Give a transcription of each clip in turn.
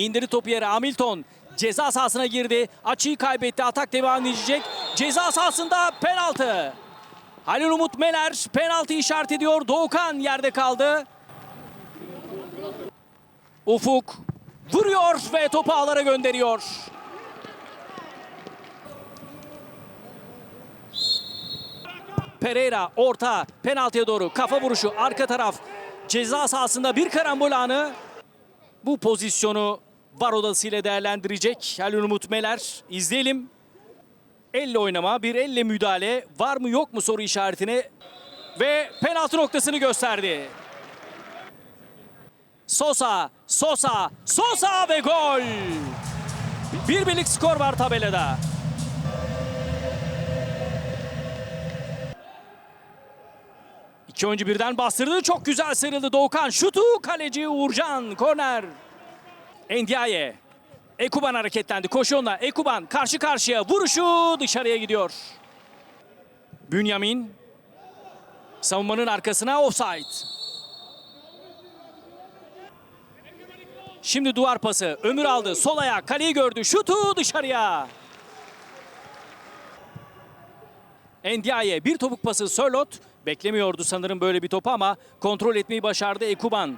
İndiri topu yere Hamilton. Ceza sahasına girdi. Açıyı kaybetti. Atak devam edecek. Ceza sahasında penaltı. Halil Umut Meler penaltı işaret ediyor. Doğukan yerde kaldı. Ufuk vuruyor ve topu ağlara gönderiyor. Pereira orta penaltıya doğru kafa vuruşu arka taraf ceza sahasında bir karambol anı. Bu pozisyonu var odasıyla değerlendirecek Halil Umut Meler. İzleyelim. Elle oynama, bir elle müdahale var mı yok mu soru işaretini ve penaltı noktasını gösterdi. Sosa, Sosa, Sosa ve gol. Bir birlik skor var tabelada. İki oyuncu birden bastırdı. Çok güzel sıyrıldı Doğukan. Şutu kaleci Uğurcan. Korner. Endiaye. Ekuban hareketlendi. Koşuyorlar. Ekuban karşı karşıya. Vuruşu dışarıya gidiyor. Bünyamin. Savunmanın arkasına offside. Şimdi duvar pası. Ömür aldı. Sol ayak. Kaleyi gördü. Şutu dışarıya. Endiaye bir topuk pası Sörlot. Beklemiyordu sanırım böyle bir topu ama kontrol etmeyi başardı Ekuban.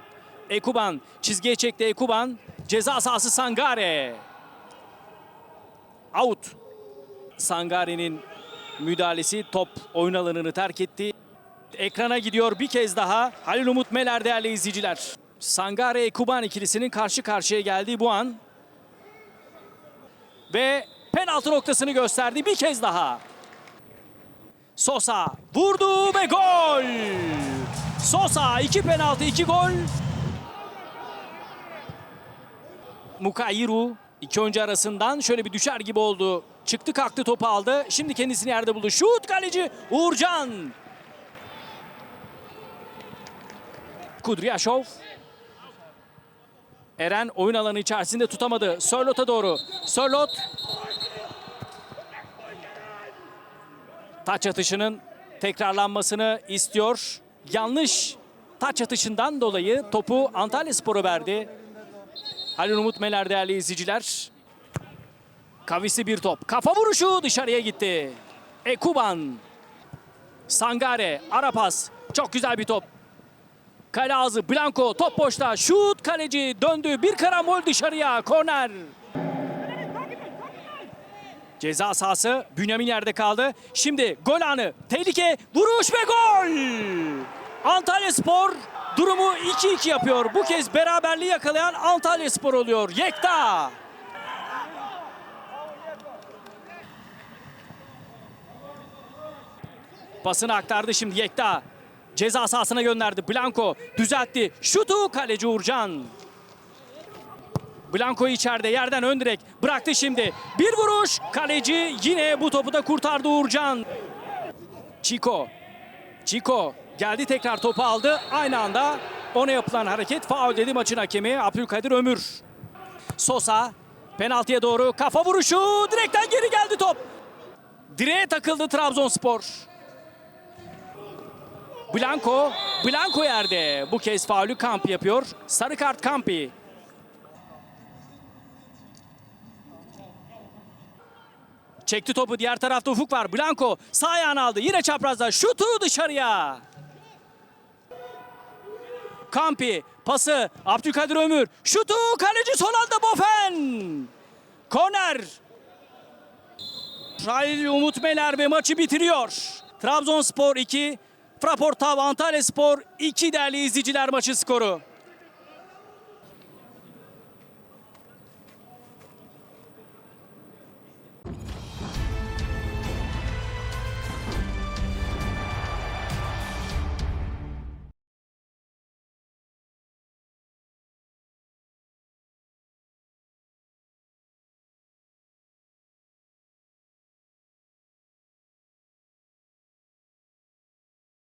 Ekuban çizgiye çekti Ekuban. Ceza sahası Sangare. Out. Sangare'nin müdahalesi top oyun alanını terk etti. Ekrana gidiyor bir kez daha. Halil Umut Meler değerli izleyiciler. Sangare Ekuban ikilisinin karşı karşıya geldiği bu an. Ve penaltı noktasını gösterdi bir kez daha. Sosa vurdu ve gol. Sosa iki penaltı iki gol. Mukayiru iki oyuncu arasından şöyle bir düşer gibi oldu. Çıktı kalktı topu aldı. Şimdi kendisini yerde buldu. Şut kaleci Uğurcan. Kudryashov. Eren oyun alanı içerisinde tutamadı. Sörlot'a doğru. Sörlot taç atışının tekrarlanmasını istiyor. Yanlış taç atışından dolayı topu Antalya Spor'a verdi. Halil Umut Meler değerli izleyiciler. Kavisi bir top. Kafa vuruşu dışarıya gitti. Ekuban. Sangare. Arapas. Çok güzel bir top. Kale ağzı Blanco top boşta. Şut kaleci döndü. Bir karambol dışarıya. Korner. Ceza sahası Bünyamin yerde kaldı. Şimdi gol anı. Tehlike, vuruş ve gol! Antalya Spor durumu 2-2 yapıyor. Bu kez beraberliği yakalayan Antalya Spor oluyor. Yekta! Pasını aktardı şimdi Yekta. Ceza sahasına gönderdi. Blanco düzeltti. Şutu kaleci Uğurcan. Blanco içeride yerden ön direk bıraktı şimdi. Bir vuruş kaleci yine bu topu da kurtardı Uğurcan. Chico. Chico geldi tekrar topu aldı. Aynı anda ona yapılan hareket faul dedi maçın hakemi Abdülkadir Ömür. Sosa penaltıya doğru kafa vuruşu direkten geri geldi top. Direğe takıldı Trabzonspor. Blanco, Blanco yerde. Bu kez faulü Kamp yapıyor. Sarı kart Kampi. Çekti topu diğer tarafta Ufuk var. Blanco sağ ayağını aldı. Yine çaprazda şutu dışarıya. Kampi pası Abdülkadir Ömür. Şutu kaleci son anda Bofen. Korner. Halil Umut Meler ve maçı bitiriyor. Trabzonspor 2, Fraportav Antalya Spor 2 değerli izleyiciler maçı skoru.